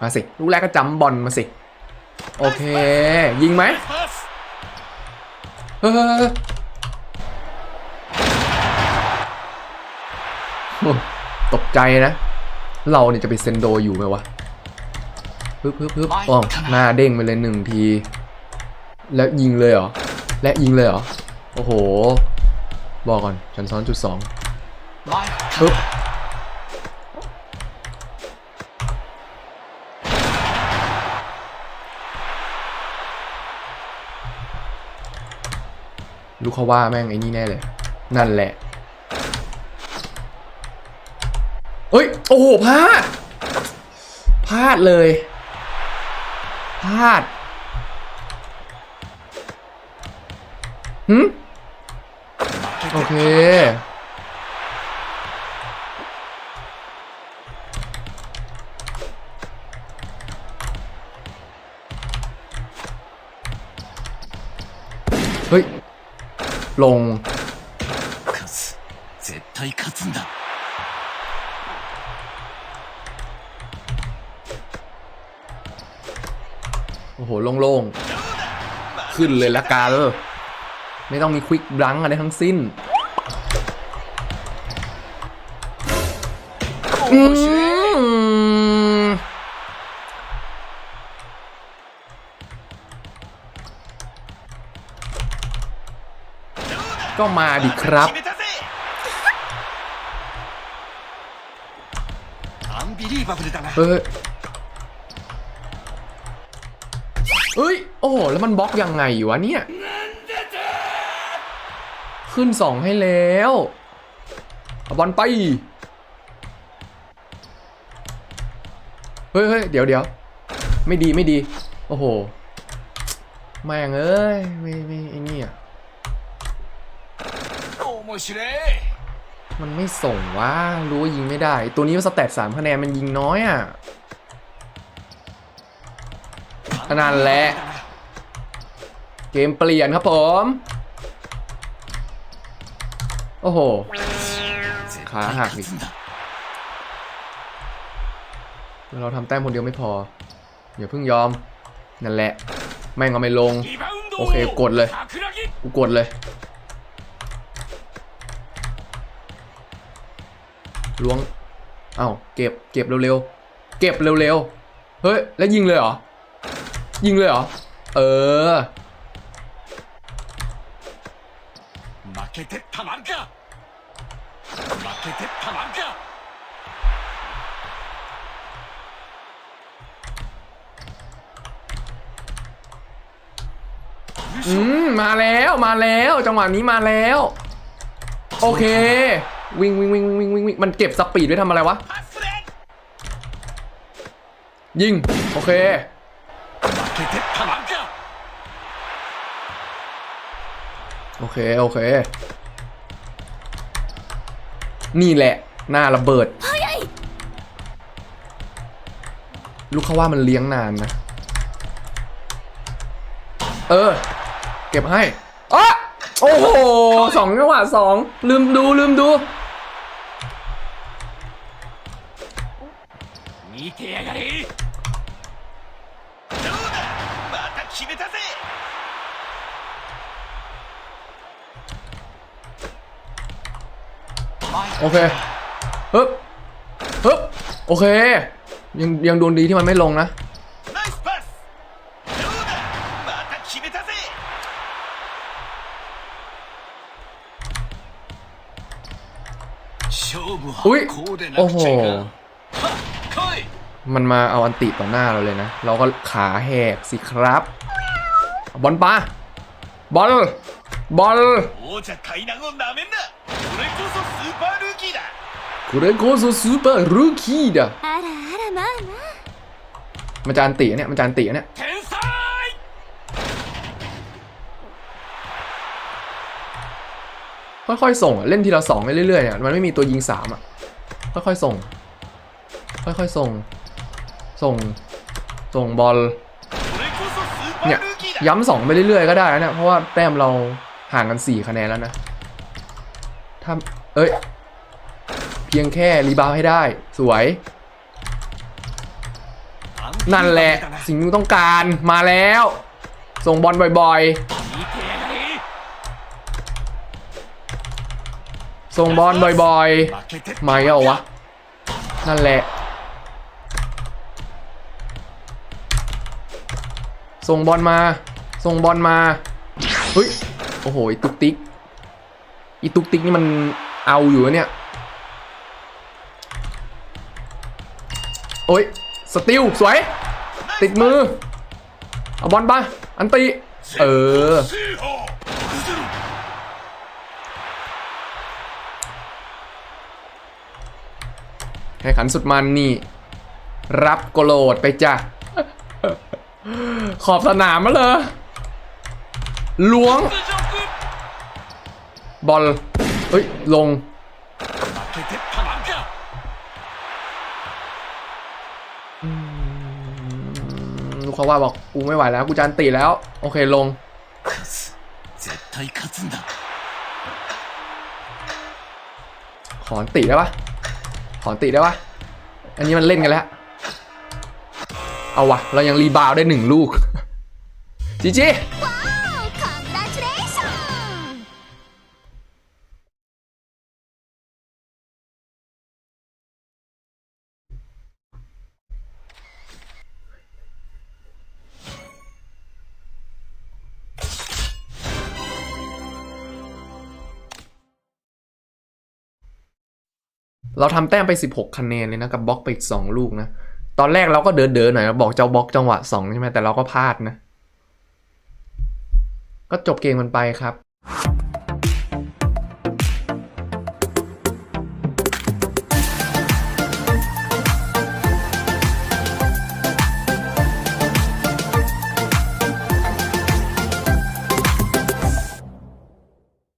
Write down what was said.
มาสิ ลูกแรกก็จำบอลมาสิ โอเค ยิงไหมเออตกใจนะ เราเนี่ยจะไปเซนโดอยู่ไหมวะปึ๊บปึ๊บปึ๊บอ๋อหน้าเด้งไปเลยหนึ่งที แล้วยิงเลยเหรอ และยิงเลยเหรอ โอ้โห บอกก่อน ฉันซ้อนจุดสองปึ๊บ ลูกเขาว่าแม่งไอ้นี่แน่เลย นั่นแหละเฮ้ย โอ้โหพลาด พลาดเลยพลาดหืมโอเค เฮ้ย ลงโอ้โห โล่งๆ ขึ้นเลยละกาเออไม่ต้องมีควิกบลังอะไรทั้งสิ้นอืม ก็มาดิครับ เฮ้ยเอ้ย โอ้แล้วมันบล็อกยังไงอยู่วะเนี่ย ขึ้นสองให้แล้วบอลไป เฮ้ยเฮ้ยเดี๋ยวเดี๋ยวไม่ดีไม่ดี โอ้โหแม่งเอ้ย ไม่ไม่ไอ้นี่อะ มันไม่ส่งว่ารู้ว่ายิงไม่ได้ ตัวนี้มันสเตทสามคะแนนมันยิงน้อยอะนานแหละ เกมเปลี่ยนครับผม โอ้โห ขาหักอีกเราทำแต้มคนเดียวไม่พอ อย่าเพิ่งยอม นั่นแหละ แม่งเอาไม่ลง โอเคกดเลย กูกดเลย ล้วง เอา้าเก็บ เก็บเร็วๆ เก็บเร็วๆ เฮ้ย แล้วยิงเลยเหรอ ยิงเลยเหรอ เอออืมมาแล้ว มาแล้ว จังหวะนี้มาแล้ว โอเค วิ่งวิ่งวิ่งวิ่งวิ่งวิ่งมันเก็บสปีดไว้ทำอะไรวะ ยิง โอเค โอเค โอเค นี่แหละ หน้าระเบิด ลูกเขาว่ามันเลี้ยงนานนะ เออ เก็บให้อ๋อโอ้โหสองจังหวะสองลืมดูลืมดู 見てやがれどうだまた決めたぜ โอเคฮึบฮึบโอเค ยังยังโดนดีที่มันไม่ลงนะ ナイスパスどうだまた決めたぜ勝負 อุ๊ย はこうでな โอ้ く โห มันมาเอาอันติต่อหน้าเราเลยนะ เราก็ขาแหกสิครับเอาบอลปาบอล บอล 王者海南をなめんなこれこそスーパールーキーだ กูเรโกโซซูเปอร์รูคีดะ あらあらまあまあ มันจะอันติเนี่ย มันจะอันติเนี่ย 天才 ค่อยๆส่งอะเล่นทีละสองไปเรื่อยๆเนี่ยมันไม่มีตัวยิงสามอ่ะ ค่อยๆส่ง ค่อยๆส่ง ส่งส่งบอลเนี่ยย้ำสองไปเรื่อยๆก็ได้นะเนี่ยเพราะว่าแต้มเราห่างกันสี่คะแนนแล้วนะถ้าเอ้ย เพียงแค่รีบาวให้ได้สวย นั่นแหละ สิ่งที่ต้องการมาแล้ว ส่งบอลบ่อยๆ ส่งบอลบ่อยๆ ไม่เอาวะ นั่นแหละ ส่งบอลมา ส่งบอลมา เฮ้ย โอ้โหตุกติกอีตุกติกนี่มันเอาอยู่เนี่ย โอ้ย สติลสวย ติดมือ เอาบอลไปอันตี เออ ให้ขันสุดมันนี่ รับโกโลดไปจ้ะ ขอบสนามมาเลยล้วง บอลเฮ้ย ลง ลูกเขาว่าบอก กูไม่ไหวแล้ว กูจานตีแล้ว โอเคลงขอตีได้ปะขอตีได้ปะอันนี้มันเล่นกันแล้ว เอาวะ เรายังรีบาวได้หนึ่งลูก จีจี Wow! Congratulations! เราทำแต้มไป 16 คะแนนเลยนะ กับบล็อกไปอีก2ลูกนะ ตอนแรกเราก็เดินเดินๆหน่อยนะบอกเจ้าบล็อกจังหวะ 2 ใช่ไหมแต่เราก็พลาดนะ ก็จบเกมมันไปครับ